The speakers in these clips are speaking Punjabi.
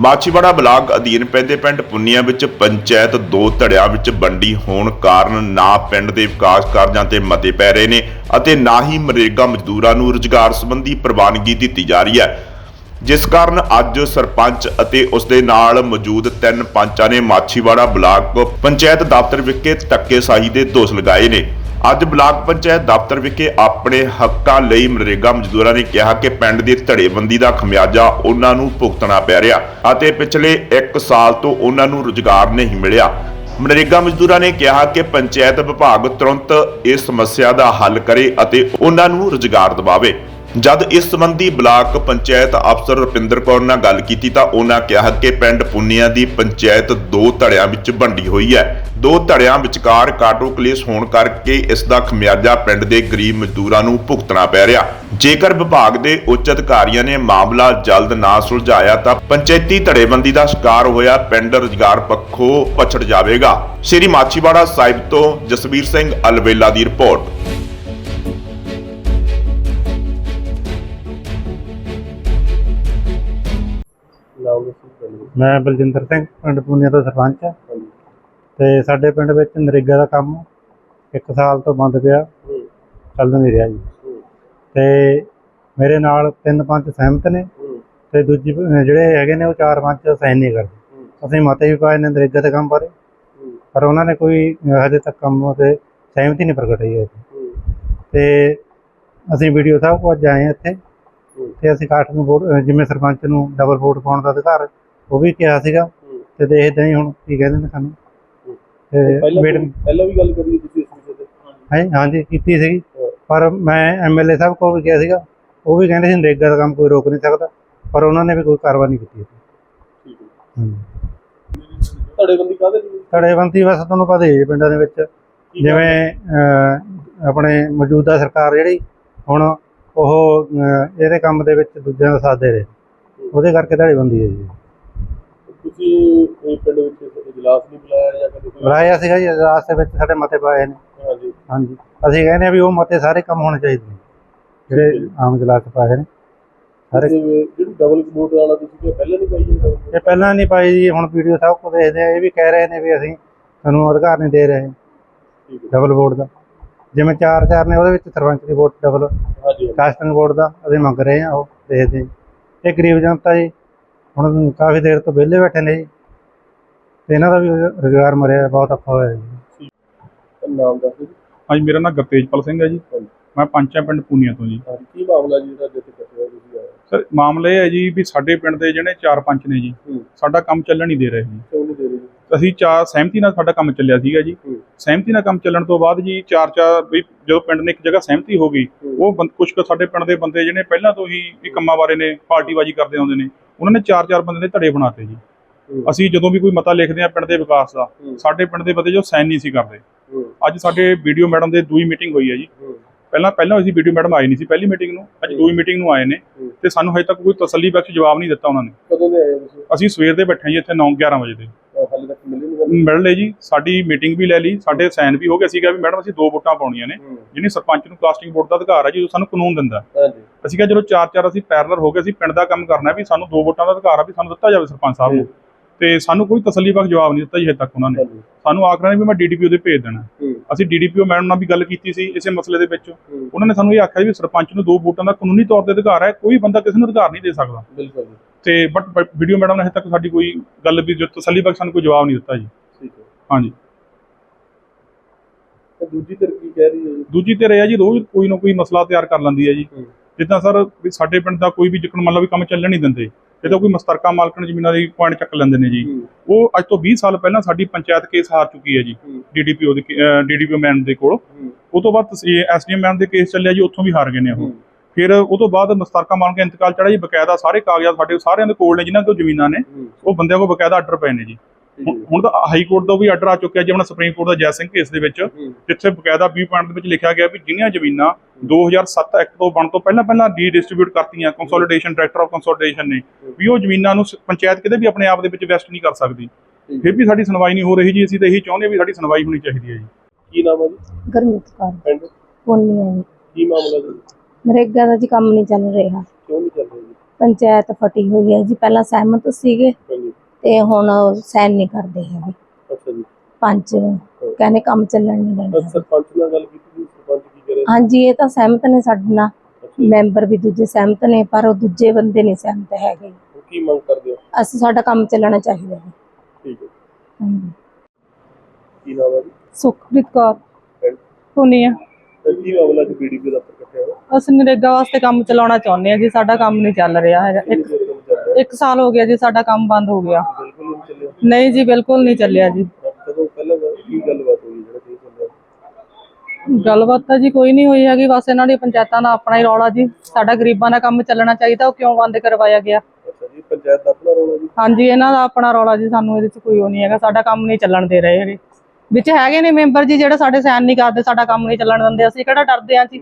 ਮਾਛੀਵਾੜਾ ਬਲਾਕ ਅਧੀਨ ਪੈਂਦੇ ਪਿੰਡ ਪੁੰਨੀਆਂ ਵਿੱਚ ਪੰਚਾਇਤ ਦੋ ਧੜਿਆਂ ਵਿੱਚ ਵੰਡੀ ਹੋਣ ਕਾਰਨ ਨਾ ਪਿੰਡ ਦੇ ਵਿਕਾਸ ਕਾਰਜਾਂ ਤੇ ਮਤੇ ਪੈ ਰਹੇ ਨੇ ਅਤੇ ਨਾ ਹੀ ਮਰੇਗਾ ਮਜ਼ਦੂਰਾਂ ਨੂੰ ਰੁਜ਼ਗਾਰ ਸੰਬੰਧੀ ਪ੍ਰਵਾਨਗੀ ਦਿੱਤੀ ਜਾ ਰਹੀ ਹੈ। ਜਿਸ ਕਾਰਨ ਅੱਜ ਸਰਪੰਚ ਅਤੇ ਉਸ ਦੇ ਨਾਲ ਮੌਜੂਦ ਤਿੰਨ ਪੰਚਾਂ ਨੇ ਮਾਛੀਵਾੜਾ ਬਲਾਕ ਪੰਚਾਇਤ ਦਫ਼ਤਰ ਵਿਖੇ ਧੱਕੇਸ਼ਾਹੀ ਦੇ ਦੋਸ਼ ਲਗਾਏ ਨੇ। ਅੱਜ ਬਲਾਕ ਪੰਚਾਇਤ ਦਫ਼ਤਰ ਵਿਖੇ ਆਪਣੇ ਹੱਕਾਂ ਲਈ ਮਨਰੇਗਾ ਮਜ਼ਦੂਰਾਂ ਨੇ ਕਿਹਾ ਕਿ ਪਿੰਡ ਦੀ ਧੜੇਬੰਦੀ ਦਾ ਖਮਿਆਜਾ ਉਹਨਾਂ ਨੂੰ ਭੁਗਤਣਾ ਪੈ ਰਿਹਾ ਅਤੇ ਪਿਛਲੇ 1 ਸਾਲ ਤੋਂ ਉਹਨਾਂ ਨੂੰ ਰੁਜ਼ਗਾਰ ਨਹੀਂ ਮਿਲਿਆ। ਮਨਰੇਗਾ ਮਜ਼ਦੂਰਾਂ ਨੇ ਕਿਹਾ ਕਿ ਪੰਚਾਇਤ ਵਿਭਾਗ ਤੁਰੰਤ ਇਸ ਸਮੱਸਿਆ ਦਾ ਹੱਲ ਕਰੇ ਅਤੇ ਉਹਨਾਂ ਨੂੰ ਰੁਜ਼ਗਾਰ ਦਿਵਾਵੇ। ਜਦ ਇਸ ਸੰਬੰਧੀ ਬਲਾਕ ਪੰਚਾਇਤ ਅਫਸਰ ਰੁਪਿੰਦਰ ਕੌਰ ਨਾਲ ਗੱਲ ਕੀਤੀ ਤਾਂ ਉਹਨਾਂ ਕਿਹਾ ਕਿ ਪਿੰਡ ਪੁੰਨੀਆਂ ਦੀ ਪੰਚਾਇਤ ਦੋ ਧੜਿਆਂ ਵਿੱਚ ਵੰਡੀ ਹੋਈ ਹੈ। ਦੋ ਧੜਿਆਂ ਵਿਚਕਾਰ ਕਾਟੋ ਕਲੇਸ਼ ਹੋਣ ਕਰਕੇ ਇਸ ਦਾ ਖਮਿਆਜਾ ਪਿੰਡ ਦੇ ਗਰੀਬ ਮਜ਼ਦੂਰਾਂ ਨੂੰ ਭੁਗਤਣਾ ਪੈ ਰਿਹਾ। ਜੇਕਰ ਵਿਭਾਗ ਦੇ ਉੱਚ ਅਧਿਕਾਰੀਆਂ ਨੇ ਮਾਮਲਾ ਜਲਦ ਨਾ ਸੁਲਝਾਇਆ ਤਾਂ ਪੰਚਾਇਤੀ ਧੜੇਬੰਦੀ ਦਾ ਸ਼ਿਕਾਰ ਹੋਇਆ ਪਿੰਡ ਰੁਜ਼ਗਾਰ ਪੱਖੋਂ ਪਛੜ ਜਾਵੇਗਾ। ਸ਼੍ਰੀ ਮਾਛੀਵਾੜਾ ਸਾਹਿਬ ਤੋਂ ਜਸਵੀਰ ਸਿੰਘ ਅਲਵੇਲਾ ਦੀ ਰਿਪੋਰਟ। ਮੈਂ ਬਲਜਿੰਦਰ ਸਿੰਘ ਪਿੰਡ ਪੂਨੀਆ ਤੋਂ ਸਰਪੰਚ ਹਾਂ। ਤੇ ਸਾਡੇ ਪਿੰਡ ਵਿੱਚ ਨਰੇਗਾ ਦਾ ਕੰਮ ਇੱਕ ਸਾਲ ਤੋਂ ਬੰਦ ਪਿਆ। ਚੱਲ ਨਹੀਂ ਰਿਹਾ ਜੀ। ਤੇ ਮੇਰੇ ਨਾਲ ਤਿੰਨ ਪੰਜ ਸਹਿਮਤ ਨੇ। ਤੇ ਦੂਜੀ ਜਿਹੜੇ ਹੈਗੇ ਨੇ ਉਹ ਚਾਰ ਪੰਜ ਸਾਈਨ ਨਹੀਂ ਕਰਦੇ। ਅਸੀਂ ਮਤੇ ਵੀ ਪਾਏ ਨੇ ਨਰੇਗਾ ਦੇ ਕੰਮ ਬਾਰੇ। ਪਰ ਉਹਨਾਂ ਨੇ ਕੋਈ ਹਜੇ ਤੱਕ ਕੰਮ ਤੇ ਸਹਿਮਤੀ ਨਹੀਂ ਪ੍ਰਗਟਾਈ ਹੈ। ਤੇ ਅਸੀਂ ਵੀਡੀਓ ਸਾਹਿਬ ਕੋਲ ਅੱਜ ਆਏ ਇੱਥੇ। ਤੇ ਅਸੀਂ ਕਾਠ ਨੂੰ ਜਿਵੇਂ ਸਰਪੰਚ ਨੂੰ ਡਬਲ ਵੋਟ ਪਾਉਣ ਦਾ ਅਧਿਕਾਰ ਉਹ ਵੀ ਕਿਹਾ ਸੀਗਾ ਤੇ ਦੇਖਦੇ ਹਾਂ ਹੁਣ ਕੀ ਕਹਿੰਦੇ ਨੇ ਸਾਨੂੰ। ਤੇ ਪਹਿਲਾਂ ਵੀ- ਪਹਿਲਾਂ ਵੀ ਗੱਲ ਕਰੀ ਤੁਸੀਂ ਇਸ ਵਿਸ਼ੇ ਤੇ? ਹਾਂ ਹਾਂਜੀ ਕੀਤੀ ਸੀਗੀ। ਪਰ ਮੈਂ ਐਮਐਲਏ ਸਾਹਿਬ ਕੋਲ ਵੀ ਗਿਆ ਸੀਗਾ। ਉਹ ਵੀ ਕਹਿੰਦੇ ਸੀ ਨਰੇਗਾ ਦਾ ਕੰਮ ਕੋਈ ਰੋਕ ਨਹੀਂ ਸਕਦਾ। ਪਰ ਉਹਨਾਂ ਨੇ ਵੀ ਕੋਈ ਕਾਰਵਾਈ ਨਹੀਂ ਕੀਤੀ। ਠੀਕ ਹੈ। ਧੜੇਬੰਦੀ ਕਾਹਦੇ ਲਈ ਧੜੇਬੰਦੀ ਵੈਸੇ ਤੁਹਾਨੂੰ ਪਤਾ ਹੀ ਹੈ ਪਿੰਡਾਂ ਦੇ ਵਿੱਚ। ਜਿਵੇਂ ਆਪਣੇ ਮੌਜੂਦਾ ਸਰਕਾਰ ਜਿਹੜੀ ਹੁਣ ਉਹ ਇਹਦੇ ਕੰਮ ਦੇ ਵਿੱਚ ਦੂਜਿਆਂ ਦਾ ਸਾਥ ਦੇ ਰਹੇ। ਉਹਦੇ ਕਰਕੇ ਧੜੇਬੰਦੀ ਹੈ ਜੀ? ਤੁਸੀਂ ਇਹ ਪਿੰਡ ਵਿੱਚ ਇਜਲਾਸ ਨਹੀਂ ਬੁਲਾਇਆ ਜਾਂ ਕਦੇ ਕੋਈ ਬੁਲਾਇਆ ਸੀਗਾ ਜੀ ਰਾਸਤੇ ਵਿੱਚ ਸਾਡੇ ਮਤੇ ਪਾਏ ਨੇ। ਹਾਂਜੀ। ਹਾਂਜੀ। ਅਸੀਂ ਕਹਿੰਦੇ ਆ ਵੀ ਉਹ ਮਤੇ ਸਾਰੇ ਕੰਮ ਹੋਣੇ ਚਾਹੀਦੇ ਨੇ ਜਿਹੜੇ ਆਮ ਜਲਾਸ ਪਾਏ ਨੇ। ਸਾਰੇ ਜਿਹੜੀ ਡਬਲ ਵੋਟ ਵਾਲਾ ਤੁਸੀਂ ਕਿਹਾ ਪਹਿਲਾਂ ਨਹੀਂ ਪਾਈ vote? ਇਹ ਪਹਿਲਾਂ ਨਹੀਂ ਪਾਈ ਜੀ ਹੁਣ ਵੀਡੀਓ ਸਾਹਿਬ ਕੋ ਦੇਖਦੇ ਆ ਇਹ ਵੀ ਕਹਿ ਰਹੇ ਨੇ ਵੀ ਅਸੀਂ ਸਾਨੂੰ ਅਧਿਕਾਰ ਨਹੀਂ ਦੇ ਰਹੇ। ਡਬਲ ਵੋਟ ਦਾ। ਜਿਵੇਂ ਚਾਰ ਚਾਰ ਨੇ ਉਹਦੇ ਵਿੱਚ ਸਰਪੰਚ ਦੀ ਵੋਟ ਡਬਲ ਹਾਂਜੀ। ਕਾਸਟਿੰਗ ਵੋਟ ਦਾ ਅਸੀਂ ਮੰਗ ਰਹੇ ਆ ਉਹ ਦੇਖਦੇ। ਇਹ ਗਰੀਬ ਜਨਤਾ ਜੀ ਹੁਣ ਕਾਫੀ ਦੇਰ ਤੋਂ ਵਿਹਲੇ ਬੈਠੇ ਨੇ ਜੀ। ਤੇ ਇਹਨਾਂ ਦਾ ਵੀ ਰੁਜ਼ਗਾਰ ਮਰਿਆ ਬਹੁਤ ਔਖਾ ਹੋਇਆ ਜੀ। ਨਾਮ ਦੱਸੋ ਜੀ ਹਾਂਜੀ ਮੇਰਾ ਨਾਮ ਗੁਰਤੇਜਪਾਲ ਸਿੰਘ ਹੈ ਜੀ। ਹਾਂਜੀ। ਮੈਂ ਪੰਚਾਂ ਪਿੰਡ ਪੂਨੀਆ ਤੋਂ ਜੀ। ਹਾਂਜੀ ਕੀ ਮਾਮਲਾ ਜੀ ਜਿਹੜਾ ਜਿੱਥੇ ਕੱਟਿਆ ਤੁਸੀਂ ਆਏ ਸਰ ਮਾਮਲਾ ਇਹ ਹੈ ਜੀ ਵੀ ਸਾਡੇ ਪਿੰਡ ਦੇ ਜਿਹੜੇ ਚਾਰ ਪੰਚ ਨੇ ਜੀ ਹੂੰ। ਸਾਡਾ ਕੰਮ ਚੱਲਣ ਨਹੀਂ ਦੇ ਰਹੇ ਜੀ ਕਿਉਂ ਨਹੀਂ ਦੇ ਰਹੇ ਜੀ? ਅਸੀਂ ਚਾਰ ਸਹਿਮਤੀ ਨਾਲ ਸਾਡਾ ਕੰਮ ਚੱਲਿਆ ਸੀਗਾ ਜੀ। ਸਹਿਮਤੀ ਨਾਲ ਕੰਮ ਚੱਲਣ ਤੋਂ ਬਾਅਦ ਜੀ ਚਾਰ ਚਾਰ ਵੀ ਜਦੋਂ ਪਿੰਡ ਨੇ ਇੱਕ ਜਗ੍ਹਾ ਸਹਿਮਤੀ ਹੋ ਗਈ। ਉਹ ਕੁਛ ਕੁ ਸਾਡੇ ਪਿੰਡ ਦੇ ਬੰਦੇ ਜਿਹੜੇ ਪਹਿਲਾਂ ਤੋਂ ਹੀ ਇਹ ਕੰਮਾਂ ਬਾਰੇ ਨੇ ਪਾਰਟੀਬਾਜ਼ੀ ਕਰਦੇ ਆਉਂਦੇ ਨੇ ਉਹਨਾਂ ਨੇ ਚਾਰ ਚਾਰ ਬੰਦੇ ਦੇ ਧੜੇ ਬਣਾਤੇ ਜੀ। ਅਸੀਂ ਜਦੋਂ ਵੀ ਕੋਈ ਮਤਾ ਲਿਖਦੇ ਆ ਪਿੰਡ ਦੇ ਵਿਕਾਸ ਦਾ। ਸਾਡੇ ਪਿੰਡ ਦੇ ਬੰਦੇ ਜੋ ਸਾਈਨ ਨਹੀਂ ਸੀ ਕਰਦੇ। ਅੱਜ ਸਾਡੇ ਵੀਡੀਓ ਮੈਡਮ ਦੇ ਦੂਈ ਮੀਟਿੰਗ ਹੋਈ ਹੈ ਜੀ। ਪਹਿਲਾਂ ਪਹਿਲਾਂ ਅਸੀਂ ਵੀਡੀਓ ਮੈਡਮ ਆਏ ਨਹੀਂ ਸੀ ਪਹਿਲੀ ਮੀਟਿੰਗ ਨੂੰ ਅੱਜ। ਦੂਈ ਮੀਟਿੰਗ ਨੂੰ ਆਏ ਨੇ। ਤੇ ਸਾਨੂੰ ਹਜੇ ਤੱਕ ਕੋਈ ਤਸੱਲੀ ਬਖਸ਼ ਜਵਾਬ ਨਹੀਂ ਦਿੱਤਾ ਉਹਨਾਂ ਨੇ। ਕਦੋਂ ਦੇ ਆਏ ਤੁਸੀਂ? ਅਸੀਂ ਸਵੇਰ ਦੇ ਬੈਠੇ ਜੀ ਇੱਥੇ 9 11 ਵਜੇ ਦੇ। ਮਿਲੇ ਲਏ ਜੀ ਸਾਡੀ ਮੀਟਿੰਗ ਵੀ ਲੈ ਲਈ ਸਾਡੇ ਸਾਈਨ ਵੀ ਹੋ ਗਏ। ਕਿਹਾ ਵੀ ਮੈਡਮ ਅਸੀਂ ਦੋ ਵੋਟਾਂ ਪਾਉਣੀਆਂ ਨੇ ਹੂੰ। ਜਿਹਨੇ ਸਰਪੰਚ ਨੂੰ ਕਾਸਟਿੰਗ ਵੋਟ ਦਾ ਅਧਿਕਾਰ ਹੈ ਜੀ ਉਹ ਸਾਨੂੰ ਕਾਨੂੰਨ ਦਿੰਦਾ। ਅਸੀਂ ਕਿਹਾ ਜਦੋਂ ਚਾਰ ਚਾਰ ਅਸੀਂ ਪੈਰਲਰ ਹੋ ਗਏ ਅਸੀਂ ਪਿੰਡ ਦਾ ਕੰਮ ਕਰਨਾ ਵੀ ਸਾਨੂੰ ਦੋ ਵੋਟਾਂ ਦਾ ਅਧਿਕਾਰ ਆ ਵੀ ਸਾਨੂੰ ਦਿੱਤਾ ਜਾਵੇ ਸਰਪੰਚ ਸਾਹਿਬ ਨੂੰ। ਤੇ ਸਾਨੂੰ ਕੋਈ ਤਸੱਲੀ ਬਖਸ਼ ਜਵਾਬ ਨਹੀਂ ਦਿੱਤਾ ਜੀ ਹਜੇ ਤੱਕ ਉਹਨਾਂ ਨੇ। ਸਾਨੂੰ ਆਖਣਾ ਵੀ ਮੈਂ ਡੀਡੀਪੀਓ ਦੇ ਭੇਜ ਦੇਣਾ। ਅਸੀਂ ਡੀਡੀਪੀਓ ਮੈਡਮ ਨਾਲ ਵੀ ਗੱਲ ਕੀਤੀ ਸੀ ਇਸੇ ਮਸਲੇ ਦੇ ਵਿੱਚ। ਉਹਨਾਂ ਨੇ ਸਾਨੂੰ ਇਹ ਆਖਿਆ ਵੀ ਸਰਪੰਚ ਨੂੰ ਦੋ ਵੋਟਾਂ ਦਾ ਕਾਨੂੰਨੀ ਤੌਰ ਤੇ ਅਧਿਕਾਰ ਹੈ ਕੋਈ ਬੰਦਾ ਕਿਸੇ ਨੂੰ ਅਧਿਕਾਰ ਨਹੀਂ ਦੇ ਸਕਦਾ। ਬਿਲਕੁਲ ਤੇ ਬਟ ਵੀਡੀਓ ਮੈਡਮ ਨੇ ਹਜੇ ਤੱਕ ਸਾਡੀ ਕੋਈ ਗੱਲ ਵੀ ਜੋ ਤਸੱਲੀ ਬਖਸ਼ ਸਾਨੂੰ ਕੋਈ ਜਵਾਬ ਨਹੀਂ ਦਿੱਤਾ ਜੀ। ਹਾਂਜੀ। ਤੇ ਦੂਜੀ ਧਿਰ ਕੀ ਕਹਿ ਰਹੀ ਹੈ ਜੀ? ਦੂਜੀ ਤੇ ਰਿਹਾ ਜੀ ਰੋਜ਼ ਕੋਈ ਨਾ ਕੋਈ ਮਸਲਾ ਤਿਆਰ ਕਰ ਲੈਂਦੀ ਹੈ ਜੀ। ਜਿੱਦਾਂ ਸਰ ਵੀ ਸਾਡੇ ਪਿੰਡ ਦਾ ਕੋਈ ਵੀ ਜਿਕਣ ਮੰਨ ਲਓ ਵੀ ਕੰਮ ਚੱਲਣ ਨਹੀਂ ਦਿੰਦੇ ਜਦੋਂ ਕੋਈ ਮਸਤਰਕਾ ਮਾਲਕਣ ਜ਼ਮੀਨਾਂ ਦੀ ਪੁਆਇੰਟ ਚੱਕ ਲੈਂਦੇ ਨੇ ਜੀ। ਉਹ ਅੱਜ ਤੋਂ 20 ਸਾਲ ਪਹਿਲਾਂ ਸਾਡੀ ਪੰਚਾਇਤ ਕੇਸ ਹਾਰ ਚੁੱਕੀ ਹੈ ਜੀ ਡੀਡੀਪੀਓ ਦੇ ਡੀਡੀਪੀਓ ਮੈਨ ਦੇ ਕੋਲ। ਉਹ ਤੋਂ ਬਾਅਦ ਐਸਡੀਐਮ ਮੈਨ ਦੇ ਕੇਸ ਚੱਲਿਆ ਜੀ ਉੱਥੋਂ ਵੀ ਹਾਰ ਗਏ ਨੇ ਉਹ। ਫਿਰ ਉਹ ਤੋਂ ਬਾਅਦ ਮਸਤਰਕਾ ਮਾਲਕ ਇੰਤਕਾਲ ਚੜਾ ਜੀ ਬਕਾਇਦਾ ਸਾਰੇ ਕਾਗਜ਼ਾਤ ਸਾਡੇ ਸਾਰਿਆਂ ਦੇ ਕੋਲ ਨੇ ਜਿਨ੍ਹਾਂ ਕੋਲ ਜ਼ਮੀਨਾਂ ਨੇ ਉਹ ਬੰਦਿਆਂ ਕੋਲ ਬਕਾਇਦਾ ਆਰਡਰ ਪਏ ਨੇ ਜੀ। ਹੁਣ- ਤਾਂ ਹਾਈ ਕੋਰਟ ਦਾ ਵੀ ਆਰਡਰ ਆ ਚੁੱਕਿਆ ਜੀ ਆਪਣਾ ਸੁਪਰੀਮ ਕੋਰਟ ਦਾ ਜੈ ਸਿੰਘ ਕੇਸ ਦੇ ਵਿੱਚ। ਜਿੱਥੇ ਬਕਾਇਦਾ ਵੀ ਪੁਆਇੰਟ ਦੇ ਵਿੱਚ ਲਿਖਿਆ ਗਿਆ ਵੀ ਜਿਹਨੀਆਂ ਜ਼ਮੀਨਾਂ 2007 ਐਕਟ ਤੋਂ ਬਣ ਤੋਂ ਪਹਿਲਾਂ ਪਹਿਲਾਂ ਡੀਡਿਸਟ੍ਰੀਬਿਊਟ ਕਰਤੀਆਂ ਕੰਸੋਲੀਡੇਸ਼ਨ ਡਾਇਰੈਕਟਰ ਆਫ ਕੰਸੋਲੀਡੇਸ਼ਨ ਨੇ। ਵੀ ਉਹ ਜ਼ਮੀਨਾਂ ਨੂੰ ਪੰਚਾਇਤ ਕਿਤੇ ਵੀ ਆਪਣੇ ਆਪ ਦੇ ਵਿੱਚ ਵੈਸਟ ਨਹੀਂ ਕਰ ਸਕਦੀ। ਫਿਰ ਵੀ ਸਾਡੀ ਸੁਣਵਾਈ ਨਹੀਂ ਹੋ ਰਹੀ ਜੀ। ਅਸੀਂ ਤਾਂ ਇਹੀ ਚਾਹੁੰਦੇ ਵੀ ਸਾਡੀ ਸੁਣਵਾਈ ਹੋਣੀ ਚਾਹੀਦੀ ਹੈ ਜੀ। ਕੀ ਨਾਮ ਹੈ ਜੀ? ਗਰਮੀਤ ਕੌਰ। ਪਿੰਡ? ਪੋਨੀ ਹੈ ਜੀ। ਕੀ ਮਾਮਲਾ ਜੀ? ਨਰੇਗਾ ਦਾ ਜੀ ਕੰਮ ਨਹੀਂ ਚੱਲ ਰਿਹਾ। ਕਿਉਂ ਨਹੀਂ ਚੱਲ ਰਿਹਾ ਜੀ? ਪੰਚਾਇਤ ਫਟੀ ਹੋਈ ਹੈ ਜੀ। ਪਹਿਲਾਂ ਸਹਿਮਤ ਸੀਗੇ। ਤੇ ਹੁਣ ਸਹਿਨ ਨਹੀਂ ਕਰਦੇ ਹੈਗੇ। ਅੱਛਾ ਜੀ। ਪੰਚ ਕਹਿੰਦੇ ਕੰਮ ਚੱਲਣ ਨਹੀਂ ਦੇਣਾ। ਸਰਪੰਚ ਨਾਲ ਗੱਲ ਕੀਤੀ ਸੀ ਸਰਪੰਚ ਕੀ ਕਰੇ? ਹਾਂਜੀ ਇਹ ਤਾਂ ਸਹਿਮਤ ਨੇ ਸਾਡੇ ਨਾਲ। ਮੈਂਬਰ ਵੀ ਦੂਜੇ ਸਹਿਮਤ ਨੇ ਪਰ ਉਹ ਦੂਜੇ ਬੰਦੇ ਨਹੀਂ ਸਹਿਮਤ ਹੈਗੇ। ਕੀ ਮੰਗ ਕਰਦੇ ਹੋ? ਅਸੀਂ ਸਾਡਾ ਕੰਮ ਚੱਲਣਾ ਚਾਹੀਦਾ ਹੈ। ਠੀਕ ਹੈ। ਹਾਂਜੀ। ਕੀ ਨਾਮ ਹੈ ਜੀ? ਸੁਖਪ੍ਰੀਤ ਕੌਰ? ਪੁਨੀਆ ਕੀ ਮਾਮਲਾ ਜੀ ਬੀਡੀਪੀ ਇਕੱਠੇ ਹੋਇਆ? ਅਸੀਂ ਨਰੇਗਾ ਵਾਸਤੇ ਕੰਮ ਚਲਾਉਣਾ ਚਾਹੁੰਦੇ ਹਾਂ ਜੀ ਸਾਡਾ ਕੰਮ ਨਹੀਂ ਚੱਲ ਰਿਹਾ ਹੈਗਾ। ਇੱਕ ਦੇਰ ਤੋਂ ਚੱਲ ਰਿਹਾ ਇੱਕ ਸਾਲ ਹੋ ਗਿਆ ਜੀ ਸਾਡਾ ਕੰਮ ਬੰਦ ਹੋ ਗਿਆ। ਬਿਲਕੁਲ ਨਹੀਂ ਚੱਲਿਆ ਨਹੀਂ ਜੀ ਬਿਲਕੁਲ ਨਹੀਂ ਚੱਲਿਆ ਜੀ। ਕਦੋਂ ਪਹਿਲਾਂ ਕੀ ਗੱਲਬਾਤ ਹੋਈ ਜਿਹੜਾ ਨਹੀਂ ਚੱਲਿਆ ਗੱਲਬਾਤ ਤਾਂ ਜੀ ਕੋਈ ਨਹੀਂ ਹੋਈ ਹੈਗੀ ਬਸ ਇਹਨਾਂ ਦੀ ਪੰਚਾਇਤਾਂ ਦਾ ਆਪਣਾ ਹੀ ਰੌਲਾ ਜੀ। ਸਾਡਾ ਗਰੀਬਾਂ ਦਾ ਕੰਮ ਚੱਲਣਾ ਚਾਹੀਦਾ ਉਹ ਕਿਉਂ ਬੰਦ ਕਰਵਾਇਆ ਗਿਆ? ਅੱਛਾ ਜੀ ਪੰਚਾਇਤ ਦਾ ਆਪਣਾ ਰੋਲ ਹੈ ਜੀ? ਹਾਂਜੀ ਇਹਨਾਂ ਦਾ ਆਪਣਾ ਰੌਲਾ ਜੀ ਸਾਨੂੰ ਇਹਦੇ 'ਚ ਕੋਈ ਉਹ ਨਹੀਂ ਹੈਗਾ ਸਾਡਾ ਕੰਮ ਨਹੀਂ ਚੱਲਣ ਦੇ ਰਹੇ ਹੈਗੇ। ਵਿੱਚ ਹੈਗੇ ਨੇ ਮੈਂਬਰ ਜੀ ਜਿਹੜੇ ਸਾਡੇ ਸਾਈਨ ਨਹੀਂ ਕਰਦੇ ਸਾਡਾ ਕੰਮ ਨਹੀਂ ਚੱਲਣ ਦਿੰਦੇ ਅਸੀਂ ਕਿਹੜਾ ਡਰਦੇ ਹਾਂ ਜੀ?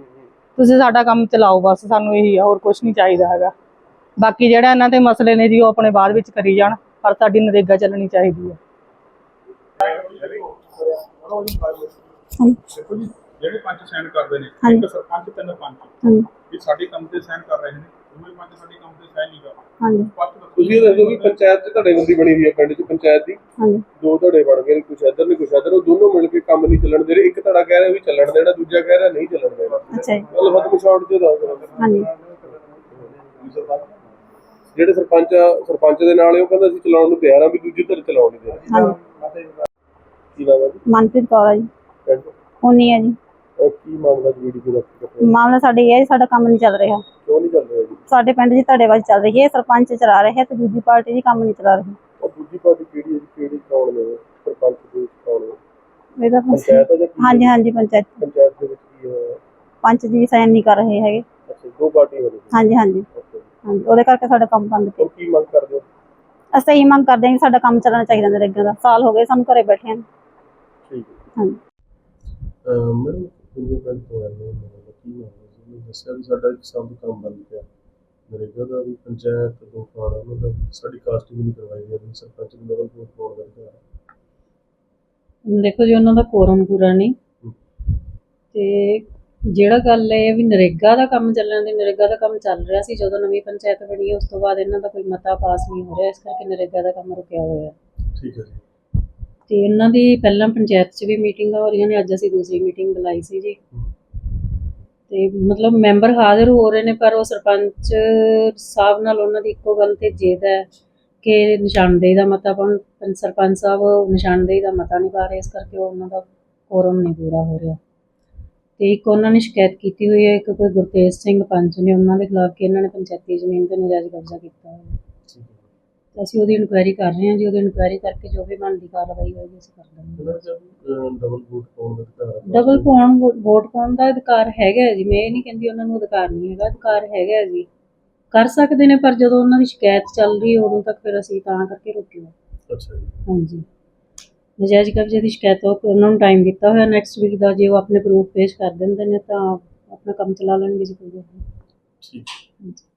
ਤੁਸੀਂ ਸਾਡਾ ਕੰਮ ਚਲਾਓ ਬਸ ਸਾਨੂੰ ਇਹੀ ਆ ਹੋਰ ਕੁਝ ਨਹੀਂ ਚਾਹੀਦਾ ਹੈਗਾ। ਬਾਕੀ ਜਿਹੜਾ ਇਹਨਾਂ ਦੇ ਮਸਲੇ ਨੇ ਜੀ ਉਹ ਆਪਣੇ ਬਾਅਦ ਵਿੱਚ ਕਰੀ ਜਾਣ ਪਰ ਸਾਡੀ ਨਰੇਗਾ ਚੱਲਣੀ ਚਾਹੀਦੀ ਹੈ। ਦੇਖੋ ਜੀ ਜਿਹੜੇ ਪੰਚ ਸਾਈਨ ਕਰਦੇ ਨੇ ਹਾਂਜੀ। ਇੱਕ ਸਰਪੰਚ ਤਿੰਨ ਪੰਚ ਹਾਂਜੀ। ਇਹ ਸਾਡੇ ਕੰਮ ਤੇ ਸਾਈਨ ਕਰ ਰਹੇ ਨੇ ਦੋਵੇਂ ਪੰਚ ਸਾਡੇ ਕੰਮ ਤੇ ਸਾਈਨ ਨਹੀਂ ਕਰ ਰਹੇ। ਹਾਂਜੀ। ਪੰਚ ਦੱਸੋ ਤੁਸੀਂ ਇਹ ਦੱਸੋ ਵੀ ਪੰਚਾਇਤ ਬੰਦੀ ਬਣੀ ਹੋਈ ਹੈ ਪਿੰਡ ਚ ਪੰਚਾਇਤ ਦੀ। ਹਾਂਜੀ। ਦੋ ਧੜੇ ਬਣ ਗਏ ਕੁਛ ਇੱਧਰ ਨੇ ਕੁਛ ਇੱਧਰ। ਉਹ ਦੋਨੋਂ ਮਿਲ ਕੇ ਕੰਮ ਨਹੀਂ ਚੱਲਣ ਦੇ ਰਹੇ। ਇੱਕ ਧੜਾ ਕਹਿ ਰਿਹਾ ਵੀ ਚੱਲਣ ਦੇਣਾ ਦੂਜਾ ਕਹਿ ਰਿਹਾ ਨਹੀਂ ਚੱਲਣ ਦੇਣਾ। ਅੱਛਾ ਜੀ। ਗੱਲ ਖਤਮ ਸ਼ਾਰਟ ਚ ਦੱਸ ਦਿਓ। ਹਾਂਜੀ। ਜਿਹੜੇ ਸਰਪੰਚ ਆ ਸਰਪੰਚ ਦੇ ਨਾਲ ਇਹ ਉਹ ਕਹਿੰਦਾ ਅਸੀਂ ਚਲਾਉਣ ਨੂੰ ਤਿਆਰ ਆ ਵੀ ਦੂਜੀ ਧਿਰ ਚਲਾਉਣ ਨਹੀਂ ਦੇ ਹਾਂਜੀ। ਕੀ ਨਾਮ ਹੈ ਜੀ? ਮਨਪ੍ਰੀਤ ਕੌਰ ਆ ਜੀ। ਪਿੰਡ? ਉਨੀ ਹੈ ਜੀ। ਅਹ ਕੀ ਮਾਮਲਾ ਜੀ ਵੀਡੀਓ ਦਾ ਮਾਮਲਾ ਸਾਡੇ ਇਹ ਹੈ ਜੀ, ਸਾਡਾ ਕੰਮ ਨਹੀਂ ਚੱਲ ਰਿਹਾ। ਕਿਉਂ ਨਹੀਂ ਚੱਲ ਰਿਹਾ ਜੀ? ਸਾਡੇ ਪਿੰਡ ਦੀ ਧੜੇਬਾਜ਼ੀ ਚੱਲ ਰਹੀ ਹੈ ਸਰਪੰਚ ਚਲਾ ਰਿਹਾ ਹੈ ਤੇ ਦੂਜੀ ਪਾਰਟੀ ਜੀ ਕੰਮ ਨਹੀਂ ਚਲਾ ਰਹੀ। ਉਹ ਦੂਜੀ ਪਾਰਟੀ ਕਿਹੜੀ ਹੈ ਜੀ? ਕਿਹੜੀ ਨੇ ਉਹ? ਸਰਪੰਚ ਦੇ ਕੌਣ ਨੇ ਇਹਦਾ ਪੰਚਾਇਤ ਆ ਜਾਂ ਕੀ ਹਾਂਜੀ ਹਾਂਜੀ ਪੰਚਾਇਤ। ਪੰਚਾਇਤ ਦੇ ਵਿੱਚ ਕੀ ਹੋਇਆ? ਪੰਚ ਜੀ ਸਾਈਨ ਨਹੀਂ ਕਰ ਰਹੇ ਹੈਗੇ। ਅੱਛਾ ਦੋ ਪਾਰਟੀ ਹੋ ਰਹੀ ਹਾਂਜੀ ਹਾਂਜੀ। ਜੀ। ਹਾਂਜੀ ਉਹਦੇ ਕਰਕੇ ਸਾਡਾ ਕੰਮ ਬੰਦ ਪਿਆ ਹੁਣ ਕੀ ਮੰਗ ਕਰਦੇ ਹੋ? ਅਸੀਂ ਇਹੀ ਮੰਗ ਕਰਦੇ ਹਾਂ ਕਿ ਸਾਡਾ ਕੰਮ ਚੱਲਣਾ ਚਾਹੀਦਾ ਨਰੇਗਾ ਦਾ। ਸਾਲ ਹੋ ਗਏ ਸਾਨੂੰ ਘਰੇ ਬੈਠੇ ਨੂੰ। ਠੀਕ ਹੈ। ਹਾਂਜੀ। ਮੈਡਮ ਕਿੰਨੇ ਪਿੰਡ ਤੋਂ ਆਏ ਨੇ ਮਤਲਬ ਕੀ ਮਾਮਲਾ ਜੀ ਮੈਨੂੰ ਦੱਸਿਆ ਵੀ ਸਾਡਾ ਇੱਕ ਸਾਲ ਤੋਂ ਕੰਮ ਬੰਦ ਪਿਆ। ਨਰੇਗਾ ਦਾ ਵੀ ਪੰਚਾਇਤ ਦੋ ਫਾੜਾ ਉਹਨਾਂ ਦਾ ਵੀ ਸਾਡੀ ਕਾਸਟਿੰਗ ਨਹੀਂ ਕਰਵਾਈ ਜਾ ਰਹੀ ਸਰਪੰਚ ਨੂੰ ਲੈਵਲ ਤੋਂ ਫੋਨ ਕਰਕੇ ਦੇਖੋ ਜੀ ਉਹਨਾਂ ਦਾ ਕੋਰਮ ਪੂਰਾ ਨਹੀਂ। ਤੇ ਜਿਹੜਾ ਗੱਲ ਹੈ ਵੀ ਨਰੇਗਾ ਦਾ ਕੰਮ ਚੱਲਣ ਦੀ ਨਰੇਗਾ ਦਾ ਕੰਮ ਚੱਲ ਰਿਹਾ ਸੀ ਜਦੋਂ ਨਵੀਂ ਪੰਚਾਇਤ ਬਣੀ ਉਸ ਤੋਂ ਬਾਅਦ ਇਹਨਾਂ ਦਾ ਕੋਈ ਮਤਾ ਪਾਸ ਨਹੀਂ ਹੋ ਰਿਹਾ ਇਸ ਕਰਕੇ ਨਰੇਗਾ ਦਾ ਕੰਮ ਰੁਕਿਆ ਹੋਇਆ ਠੀਕ ਹੈ ਜੀ। ਤੇ ਇਹਨਾਂ ਦੀ ਪਹਿਲਾਂ ਪੰਚਾਇਤ 'ਚ ਵੀ ਮੀਟਿੰਗਾਂ ਹੋ ਰਹੀਆਂ ਨੇ ਅੱਜ ਅਸੀਂ ਦੂਸਰੀ ਮੀਟਿੰਗ ਬੁਲਾਈ ਸੀ ਜੀ। ਤੇ ਮਤਲਬ ਮੈਂਬਰ ਹਾਜ਼ਰ ਹੋ ਰਹੇ ਨੇ ਪਰ ਉਹ ਸਰਪੰਚ ਸਾਹਿਬ ਨਾਲ ਉਹਨਾਂ ਦੀ ਇੱਕੋ ਗੱਲ ਤੇ ਜੇਦ ਹੈ ਕਿ ਨਿਸ਼ਾਨਦੇਹੀ ਦਾ ਮਤਾ ਸਰਪੰਚ ਸਾਹਿਬ ਨਿਸ਼ਾਨਦੇਹੀ ਦਾ ਮਤਾ ਨਹੀਂ ਪਾ ਰਹੇ ਇਸ ਕਰਕੇ ਉਹ ਉਹਨਾਂ ਦਾ ਕੋਰਮ ਨਹੀਂ ਪੂਰਾ ਹੋ ਰਿਹਾ। ਤੇ ਇੱਕ ਉਹਨਾਂ ਨੇ ਸ਼ਿਕਾਇਤ ਕੀਤੀ ਹੋਈ ਹੈ ਇੱਕ ਕੋਈ ਗੁਰਤੇਜ ਸਿੰਘ ਪੰਚ ਨੇ ਉਹਨਾਂ ਦੇ ਖਿਲਾਫ ਕਿ ਇਹਨਾਂ ਨੇ ਪੰਚਾਇਤੀ ਜ਼ਮੀਨ ਤੇ ਨਜਾਇਜ਼ ਕਬਜ਼ਾ ਕੀਤਾ ਹੋਇਆ। ਤੇ ਅਸੀਂ ਉਹਦੀ ਇਨਕੁਆਇਰੀ ਕਰ ਰਹੇ ਹਾਂ ਜੀ ਉਹਦੀ ਇਨਕੁਆਇਰੀ ਕਰਕੇ ਜੋ ਵੀ ਬਣਦੀ ਕਾਰਵਾਈ ਹੋਏਗੀ ਅਸੀਂ ਕਰ ਦਾਂਗੇ। ਡਬਲ ਵੋਟ ਪਾਉਣ ਵੋਟ ਪਾਉਣ ਦਾ ਅਧਿਕਾਰ ਹੈਗਾ ਜੀ ਮੈਂ ਇਹ ਨਹੀਂ ਕਹਿੰਦੀ ਉਹਨਾਂ ਨੂੰ ਅਧਿਕਾਰ ਨਹੀਂ ਹੈਗਾ ਅਧਿਕਾਰ ਹੈਗਾ ਜੀ। ਕਰ ਸਕਦੇ ਨੇ ਪਰ ਜਦੋਂ ਉਹਨਾਂ ਦੀ ਸ਼ਿਕਾਇਤ ਚੱਲ ਰਹੀ ਉਦੋਂ ਤੱਕ ਫਿਰ ਅਸੀਂ ਤਾਂ ਕਰਕੇ ਰੋਕਿਓ ਅੱਛਾ ਜੀ। ਹਾਂਜੀ। ਨਜਾਇਜ਼ ਕਬਜ਼ੇ ਦੀ ਸ਼ਿਕਾਇਤ ਹੋ ਉਹਨਾਂ ਨੂੰ ਟਾਈਮ ਦਿੱਤਾ ਹੋਇਆ ਨੈਕਸਟ ਵੀਕ ਦਾ ਜੇ ਉਹ ਆਪਣੇ ਪ੍ਰੂਫ ਪੇਸ਼ ਕਰ ਦਿੰਦੇ ਨੇ ਤਾਂ ਆਪਣਾ ਕੰਮ ਚਲਾ ਲੈਣਗੇ ਜੀ ਕੋਈ ਗੱਲ ਨਹੀਂ ਠੀਕ।